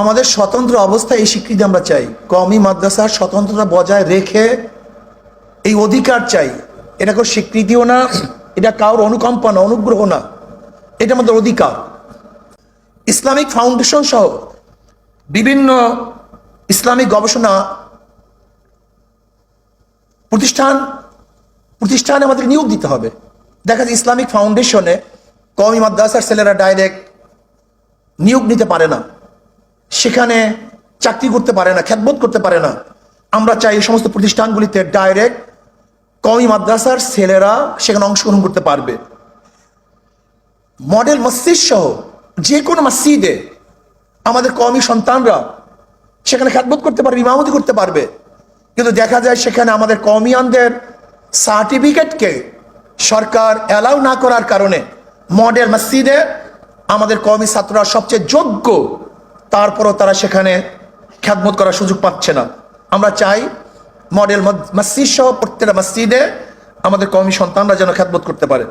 আমাদের স্বতন্ত্র অবস্থায় এই স্বীকৃতি আমরা চাই। কমি মাদ্রাসার স্বতন্ত্রতা বজায় রেখে এই অধিকার চাই। এটা কোনো স্বীকৃতিও না, এটা কারোর অনুকম্পা না, অনুগ্রহ না। এটা আমাদের অধিকার। ইসলামিক ফাউন্ডেশন সহ বিভিন্ন ইসলামিক গবেষণা প্রতিষ্ঠান, প্রতিষ্ঠানে আমাদের নিয়োগ দিতে হবে। দেখা যায় ইসলামিক ফাউন্ডেশনে কমি মাদ্রাসার ছেলেরা ডাইরেক্ট নিয়োগ নিতে পারে না। সেখানে চাকরি করতে পারে না, খ্যাতবোধ করতে পারে না। আমরা চাই এই সমস্ত প্রতিষ্ঠানগুলিতে ডাইরেক্ট কমি মাদ্রাসার ছেলেরা সেখানে অংশগ্রহণ করতে পারবে। মডেল মসজিদ সহ যে কোনো মসজিদে আমাদের কমি সন্তানরা সেখানে খ্যাতবোধ করতে পারবে, ইমামতি করতে পারবে। কিন্তু দেখা যায় সেখানে আমাদের কমিয়ানদের সার্টিফিকেটকে সরকার অ্যালাউ না করার কারণে মডেল মসজিদে আমাদের কমি ছাত্ররা সবচেয়ে যোগ্য তারপরও তারা সেখানে খ্যাতমত করার সুযোগ পাচ্ছে না। আমরা চাই মডেল মসজিদ সহ প্রত্যেকটা মসজিদে আমাদের কমি সন্তানরা যেন খ্যাতমত করতে পারে।